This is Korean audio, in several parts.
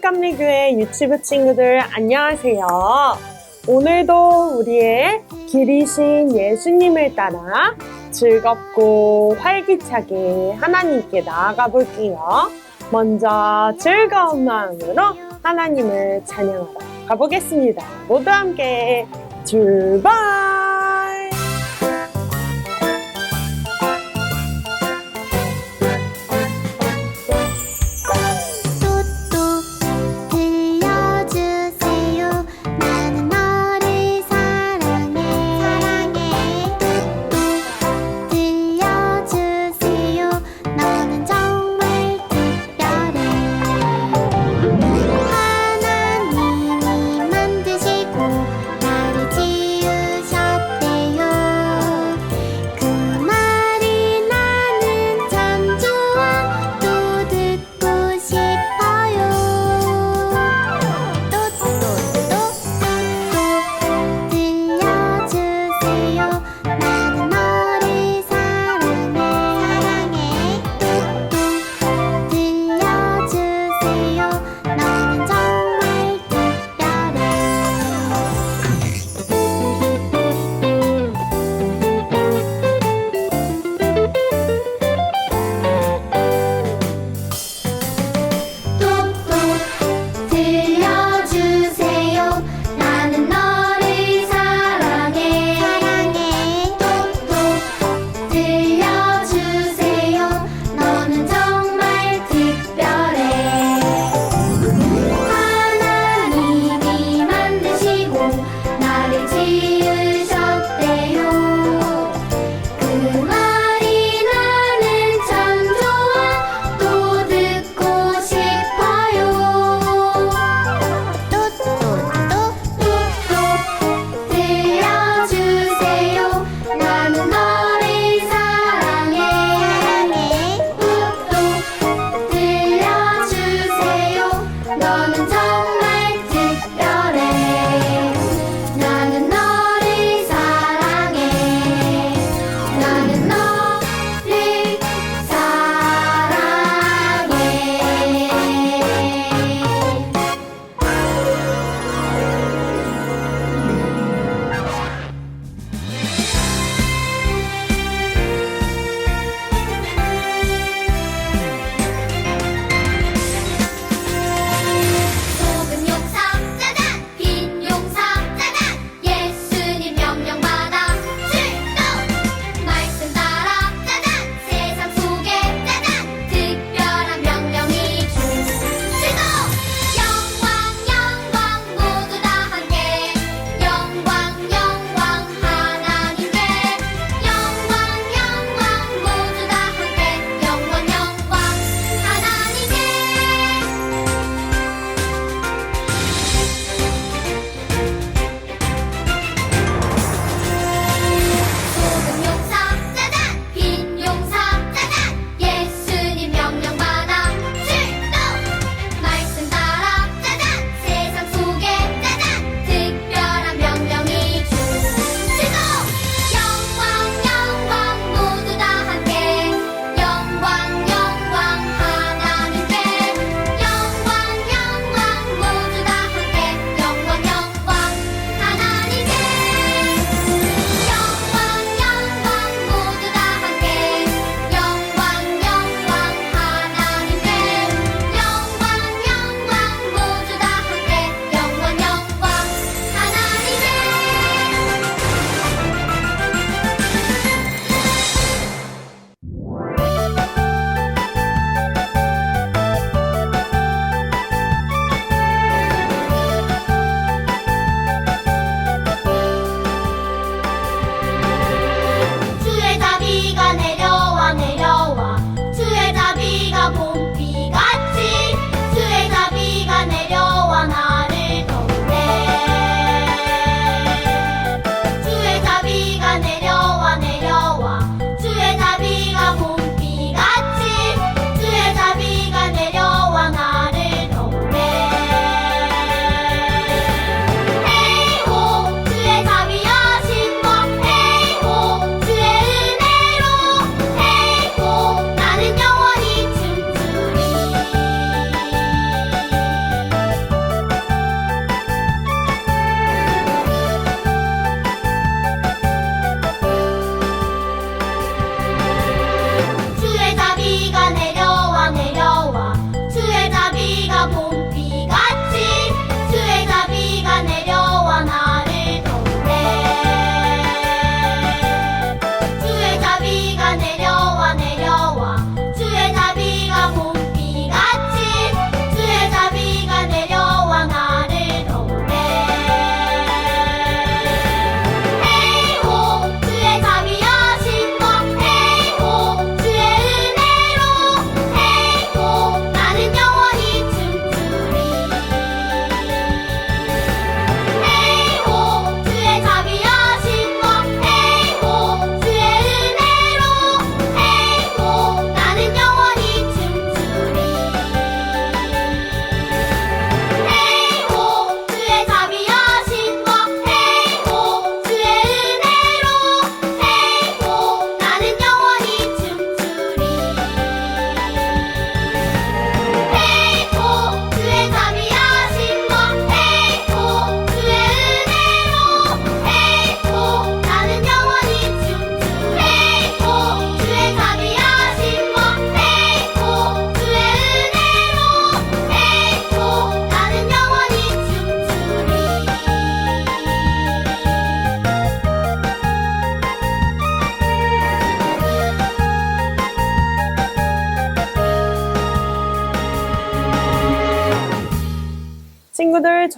깜리교회 유치부 친구들 안녕하세요. 오늘도 우리의 길이신 예수님을 따라 즐겁고 활기차게 하나님께 나아가 볼게요. 먼저 즐거운 마음으로 하나님을 찬양하러 가보겠습니다. 모두 함께 출발!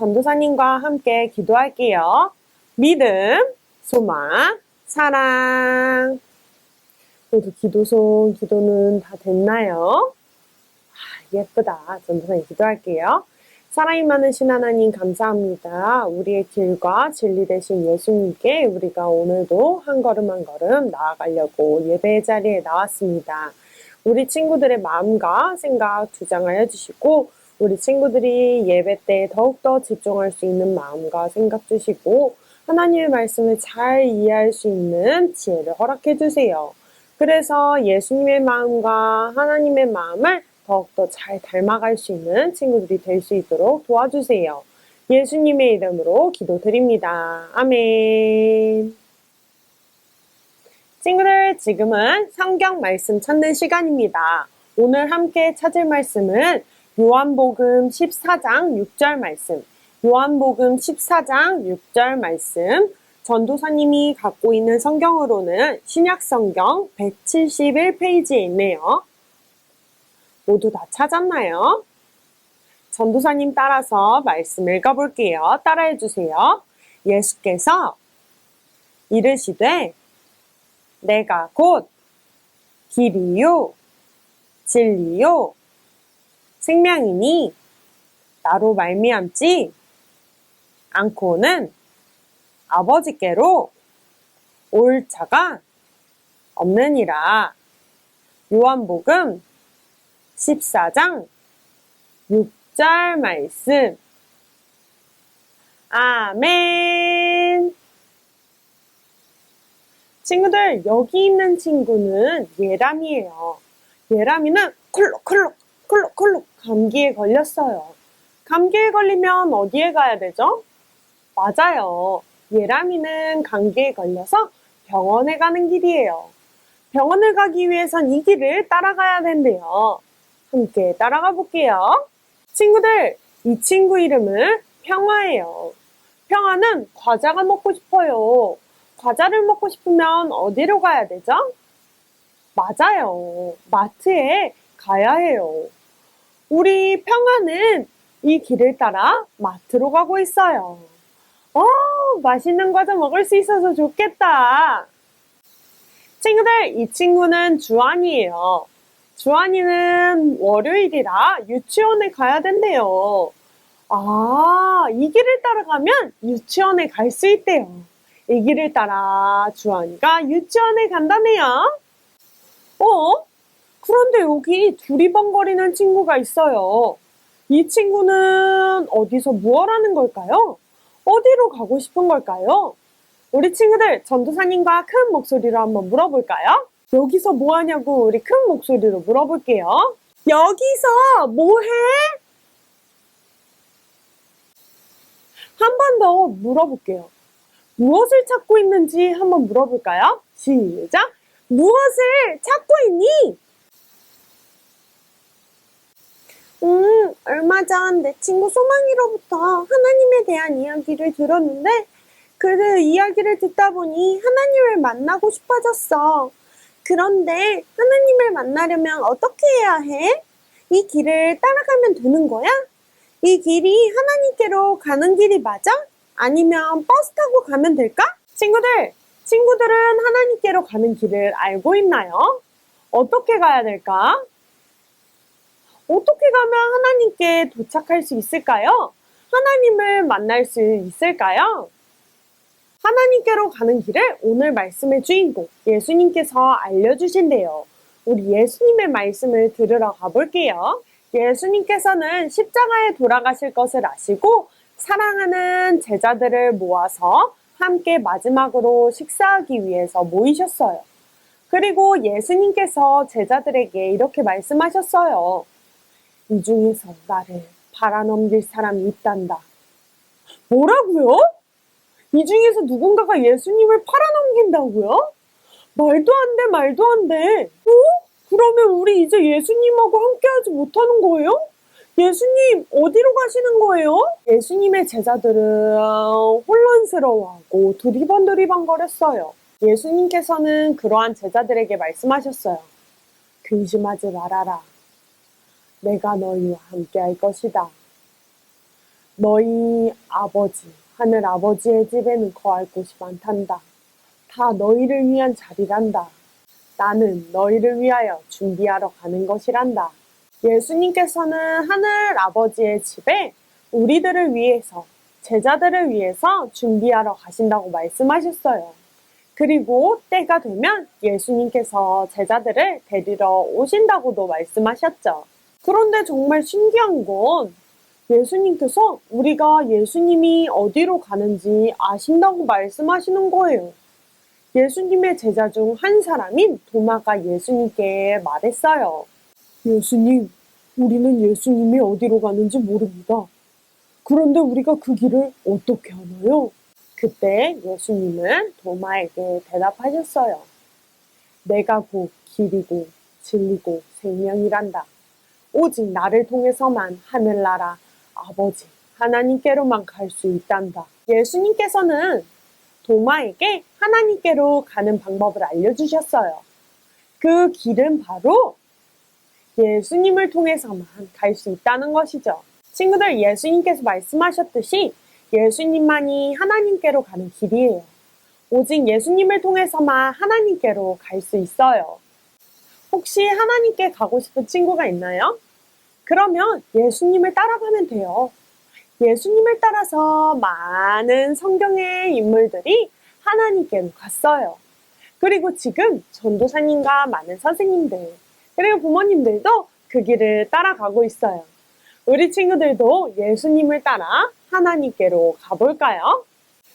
전도사님과 함께 기도할게요. 믿음, 소망, 사랑. 모두 기도송, 기도는 다 됐나요? 아, 예쁘다. 전도사님 기도할게요. 사랑이 많으신 하나님 감사합니다. 우리의 길과 진리 되신 예수님께 우리가 오늘도 한 걸음 한 걸음 나아가려고 예배 자리에 나왔습니다. 우리 친구들의 마음과 생각 주장하여 주시고 우리 친구들이 예배 때 더욱더 집중할 수 있는 마음과 생각 주시고 하나님의 말씀을 잘 이해할 수 있는 지혜를 허락해 주세요. 그래서 예수님의 마음과 하나님의 마음을 더욱더 잘 닮아갈 수 있는 친구들이 될 수 있도록 도와주세요. 예수님의 이름으로 기도드립니다. 아멘. 친구들, 지금은 성경 말씀 찾는 시간입니다. 오늘 함께 찾을 말씀은 요한복음 14장 6절 말씀, 요한복음 14장 6절 말씀, 전도사님이 갖고 있는 성경으로는 신약성경 171페이지에 있네요. 모두 다 찾았나요? 전도사님 따라서 말씀 읽어볼게요. 따라해 주세요. 예수께서 이르시되 내가 곧 길이요 진리요 생명이니 나로 말미암지 않고는 아버지께로 올 자가 없느니라. 요한복음 14장 6절 말씀. 아멘. 친구들, 여기 있는 친구는 예람이에요. 예람이는 콜록콜록, 콜록콜록 감기에 걸렸어요. 감기에 걸리면 어디에 가야 되죠? 맞아요. 예람이는 감기에 걸려서 병원에 가는 길이에요. 병원을 가기 위해선 이 길을 따라가야 된대요. 함께 따라가 볼게요. 친구들, 이 친구 이름은 평화예요. 평화는 과자가 먹고 싶어요. 과자를 먹고 싶으면 어디로 가야 되죠? 맞아요. 마트에 가야 해요. 우리 평화는 이 길을 따라 마트로 가고 있어요. 어, 맛있는 과자 먹을 수 있어서 좋겠다. 친구들, 이 친구는 주한이에요. 주한이는 월요일이라 유치원에 가야 된대요. 아, 이 길을 따라가면 유치원에 갈 수 있대요. 이 길을 따라 주한이가 유치원에 간다네요. 어? 그런데 여기 두리번거리는 친구가 있어요. 이 친구는 어디서 무얼 하는 걸까요? 어디로 가고 싶은 걸까요? 우리 친구들 전도사님과 큰 목소리로 한번 물어볼까요? 여기서 뭐 하냐고 우리 큰 목소리로 물어볼게요. 여기서 뭐 해? 한 번 더 물어볼게요. 무엇을 찾고 있는지 한번 물어볼까요? 시작! 무엇을 찾고 있니? 음, 얼마 전 내 친구 소망이로부터 하나님에 대한 이야기를 들었는데 그 이야기를 듣다 보니 하나님을 만나고 싶어졌어. 그런데 하나님을 만나려면 어떻게 해야 해? 이 길을 따라가면 되는 거야? 이 길이 하나님께로 가는 길이 맞아? 아니면 버스 타고 가면 될까? 친구들, 친구들은 하나님께로 가는 길을 알고 있나요? 어떻게 가야 될까? 어떻게 가면 하나님께 도착할 수 있을까요? 하나님을 만날 수 있을까요? 하나님께로 가는 길을 오늘 말씀의 주인공 예수님께서 알려주신대요. 우리 예수님의 말씀을 들으러 가볼게요. 예수님께서는 십자가에 돌아가실 것을 아시고 사랑하는 제자들을 모아서 함께 마지막으로 식사하기 위해서 모이셨어요. 그리고 예수님께서 제자들에게 이렇게 말씀하셨어요. 이 중에서 나를 팔아넘길 사람이 있단다. 뭐라고요? 이 중에서 누군가가 예수님을 팔아넘긴다고요? 말도 안 돼, 말도 안 돼. 어? 그러면 우리 이제 예수님하고 함께하지 못하는 거예요? 예수님, 어디로 가시는 거예요? 예수님의 제자들은 혼란스러워하고 두리번두리번 거렸어요. 예수님께서는 그러한 제자들에게 말씀하셨어요. 근심하지 말아라. 내가 너희와 함께 할 것이다. 너희 아버지, 하늘 아버지의 집에는 거할 곳이 많단다. 다 너희를 위한 자리란다. 나는 너희를 위하여 준비하러 가는 것이란다. 예수님께서는 하늘 아버지의 집에 우리들을 위해서, 제자들을 위해서 준비하러 가신다고 말씀하셨어요. 그리고 때가 되면 예수님께서 제자들을 데리러 오신다고도 말씀하셨죠. 그런데 정말 신기한 건 예수님께서 우리가 예수님이 어디로 가는지 아신다고 말씀하시는 거예요. 예수님의 제자 중 한 사람인 도마가 예수님께 말했어요. 예수님, 우리는 예수님이 어디로 가는지 모릅니다. 그런데 우리가 그 길을 어떻게 하나요? 그때 예수님은 도마에게 대답하셨어요. 내가 곧 길이고 진리고 생명이란다. 오직 나를 통해서만 하늘나라 아버지 하나님께로만 갈 수 있단다. 예수님께서는 도마에게 하나님께로 가는 방법을 알려주셨어요. 그 길은 바로 예수님을 통해서만 갈 수 있다는 것이죠. 친구들, 예수님께서 말씀하셨듯이 예수님만이 하나님께로 가는 길이에요. 오직 예수님을 통해서만 하나님께로 갈 수 있어요. 혹시 하나님께 가고 싶은 친구가 있나요? 그러면 예수님을 따라가면 돼요. 예수님을 따라서 많은 성경의 인물들이 하나님께로 갔어요. 그리고 지금 전도사님과 많은 선생님들, 그리고 부모님들도 그 길을 따라가고 있어요. 우리 친구들도 예수님을 따라 하나님께로 가볼까요?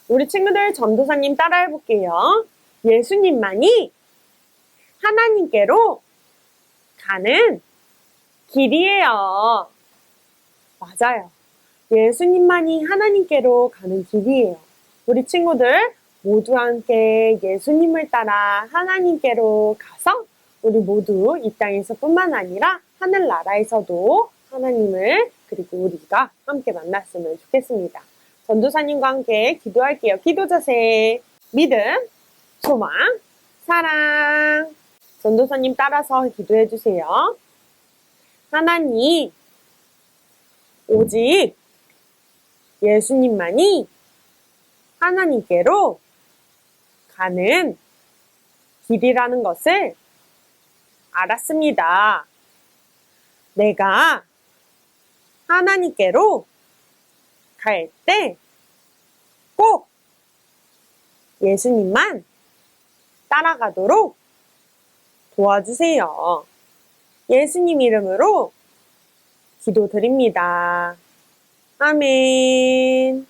우리 친구들 전도사님 따라 해볼게요. 예수님만이 하나님께로 가는 길이에요. 맞아요. 예수님만이 하나님께로 가는 길이에요. 우리 친구들 모두 함께 예수님을 따라 하나님께로 가서 우리 모두 이 땅에서 뿐만 아니라 하늘 나라에서도 하나님을 그리고 우리가 함께 만났으면 좋겠습니다. 전도사님과 함께 기도할게요. 기도 자세. 믿음, 소망, 사랑. 전도사님 따라서 기도해 주세요. 하나님, 오직 예수님만이 하나님께로 가는 길이라는 것을 알았습니다. 내가 하나님께로 갈 때 꼭 예수님만 따라가도록 도와주세요. 예수님 이름으로 기도드립니다. 아멘.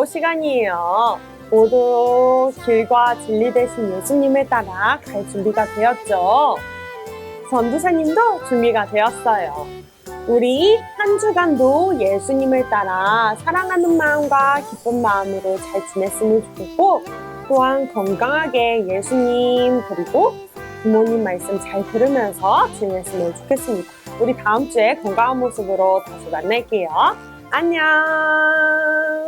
광고 시간이에요. 모두 길과 진리 대신 예수님을 따라 갈 준비가 되었죠. 전도사님도 준비가 되었어요. 우리 한 주간도 예수님을 따라 사랑하는 마음과 기쁜 마음으로 잘 지냈으면 좋겠고 또한 건강하게 예수님 그리고 부모님 말씀 잘 들으면서 지냈으면 좋겠습니다. 우리 다음 주에 건강한 모습으로 다시 만날게요. 안녕!